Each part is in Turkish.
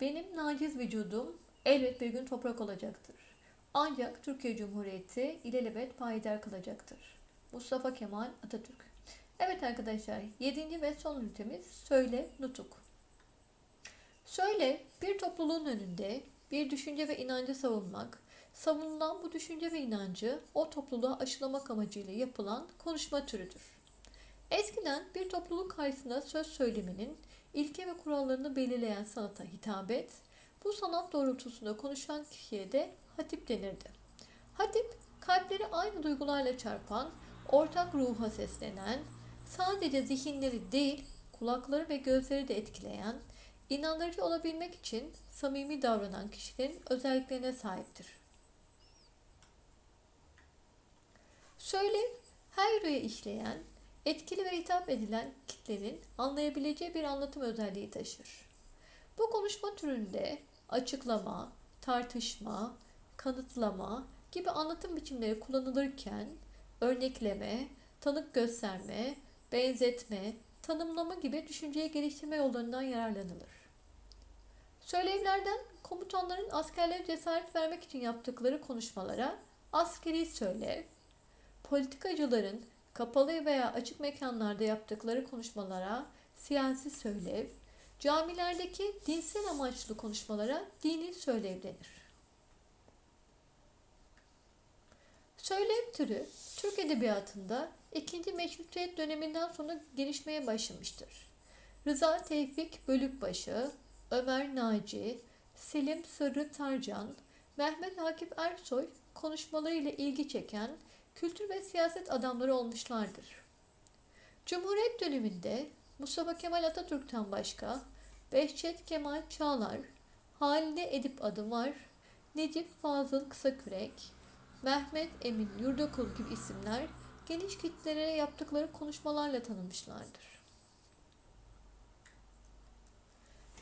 Benim naciz vücudum elbet bir gün toprak olacaktır. Ancak Türkiye Cumhuriyeti ilelebet payidar kılacaktır. Mustafa Kemal Atatürk. Evet arkadaşlar, yedinci ve son ünitemiz Söyle Nutuk. Söyle, bir topluluğun önünde bir düşünce ve inancı savunmak, savunulan bu düşünce ve inancı o topluluğa aşılamak amacıyla yapılan konuşma türüdür. Eskiden bir topluluk karşısında söz söylemenin ilke ve kurallarını belirleyen sanata hitabet, bu sanat doğrultusunda konuşan kişiye de hatip denirdi. Hatip, kalpleri aynı duygularla çarpan, ortak ruha seslenen, sadece zihinleri değil, kulakları ve gözleri de etkileyen, inandırıcı olabilmek için samimi davranan kişilerin özelliklerine sahiptir. Söyle, her yürüye işleyen, etkili ve hitap edilen kitlenin anlayabileceği bir anlatım özelliği taşır. Bu konuşma türünde açıklama, tartışma, kanıtlama gibi anlatım biçimleri kullanılırken örnekleme, tanık gösterme, benzetme, tanımlama gibi düşünceyi geliştirme yollarından yararlanılır. Söylevlerden komutanların askerlere cesaret vermek için yaptıkları konuşmalara askeri söylev, politikacıların kapalı veya açık mekanlarda yaptıkları konuşmalara siyasi söylev, camilerdeki dinsel amaçlı konuşmalara dini söylev denir. Söylev türü Türk Edebiyatı'nda 2. Meşrutiyet döneminden sonra gelişmeye başlamıştır. Rıza Tevfik Bölükbaşı, Ömer Naci, Selim Sırrı Tarcan, Mehmet Akif Ersoy konuşmalarıyla ilgi çeken kültür ve siyaset adamları olmuşlardır. Cumhuriyet döneminde Mustafa Kemal Atatürk'ten başka Behçet Kemal Çağlar, Halide Edip Adıvar, Necip Fazıl Kısakürek, Mehmet Emin Yurdakul gibi isimler geniş kitlelere yaptıkları konuşmalarla tanınmışlardır.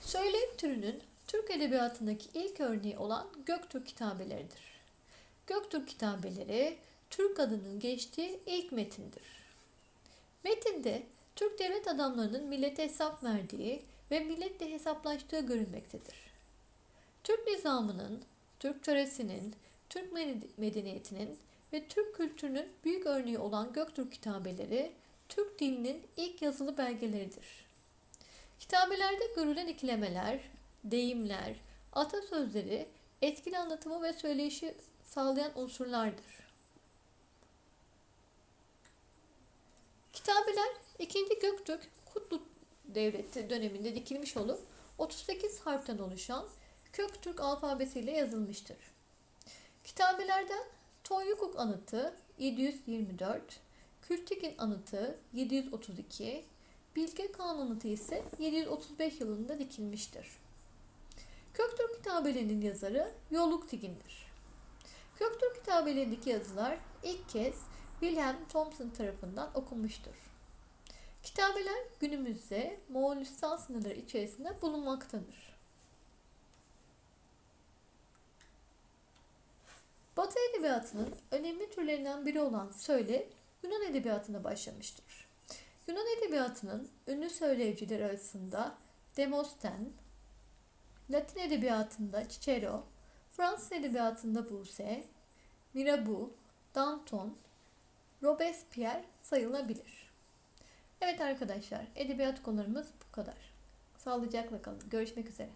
Söylev türünün Türk Edebiyatı'ndaki ilk örneği olan Göktürk kitabeleridir. Göktürk kitabeleri Türk adının geçtiği ilk metindir. Metinde Türk devlet adamlarının millete hesap verdiği ve milletle hesaplaştığı görülmektedir. Türk nizamının, Türk töresinin, Türk medeniyetinin ve Türk kültürünün büyük örneği olan Göktürk kitabeleri Türk dilinin ilk yazılı belgeleridir. Kitabelerde görülen ikilemeler, deyimler, atasözleri etkili anlatımı ve söyleyişi sağlayan unsurlardır. Kitabeler 2. Göktürk Kutlu Devleti döneminde dikilmiş olup 38 harften oluşan Köktürk alfabesiyle yazılmıştır. Kitabelerden Tonyukuk anıtı 724, Kültigin anıtı 732, Bilge Kağan anıtı ise 735 yılında dikilmiştir. Köktürk kitabelerinin yazarı Yolluk Tigin'dir. Köktürk kitabelerindeki yazılar ilk kez Wilhelm Thomson tarafından okunmuştur. Kitabeler günümüzde Moğolistan sınırları içerisinde bulunmaktadır. Batı edebiyatının önemli türlerinden biri olan söyle Yunan edebiyatına başlamıştır. Yunan edebiyatının ünlü söyleyicileri arasında Demosten, Latin edebiyatında Cicero, Fransız edebiyatında Buse, Mirabeau, Danton, Robespierre sayılabilir. Evet arkadaşlar, edebiyat konularımız bu kadar. Sağlıcakla kalın. Görüşmek üzere.